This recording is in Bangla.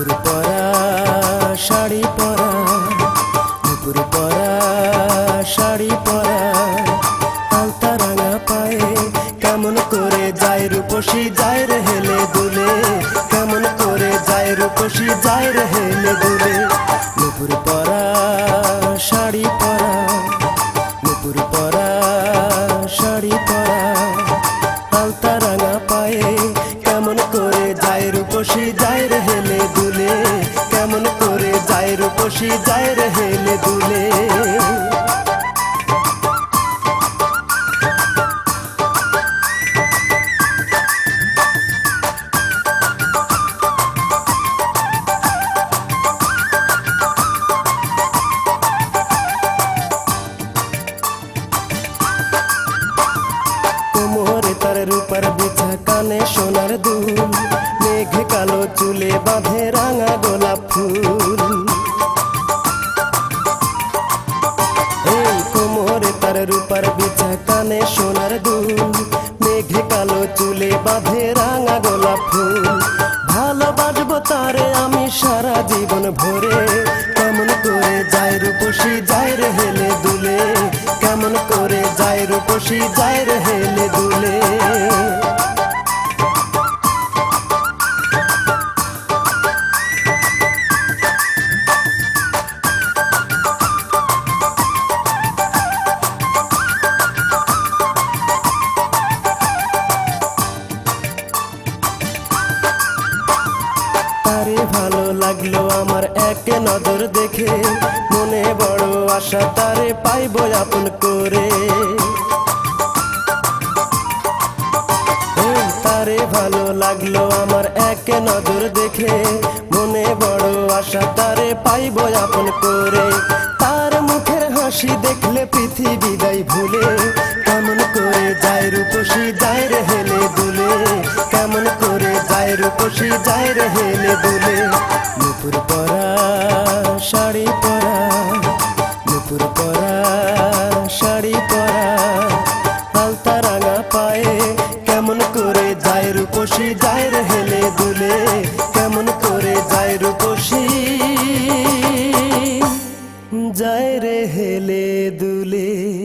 নুপুর পরা, শাড়ি পরা, নুপুর পরা, শাড়ি পরা। আলতা রাঙা পায়ে কেমন করে যায় রূপসী, যায় রেহেলে দুলে। কেমন করে যায় রূপসী, যায় রে হেলে দুলে। নুপুর পরা, শাড়ি পরা, নুপুর পরা, শাড়ি পরা। আলতা রাঙা পায়ে কেমন করে যায় রূপসী, যায় রে যায় রূপসী যায় রে হেলে দুলে। কানে সোনার দুল, মেঘে কালো চুলে বাঁধে রাঙা গোলাপ ফুল। তার রূপার বিচা কানে সোনার দুল। মেঘে কালো চুলে বাঁধে রাঙা গোলাপ ফুল। ভালোবাসবো তারে আমি সারা জীবন ভরে। কেমন করে যায় রূপসী যাই রে হেলে দুলে। কেমন করে যায় রূপসী যাই রে হেলে দুলে। লাগল আমার এক নজর দেখে। মনে বড় আশা তারে পাইব আপন করে। তারে ভালো লাগল আমার এক নজর দেখে। মনে বড় আশা তারে পাইব আপন করে। তার মুখের হাসি দেখলে পৃথিবী দায় ভুলে। কেমন করে যায় রূপসী যায় রে হেলে দুলে। কেমন করে যায় রূপসী যায় রে হেলে দুলে। রাঙা পায়ে, কেমন করে যায় রূপসী, যায় হেলে দুলে, কেমন করে যায় রূপসী, যায় রে হেলে দুলে।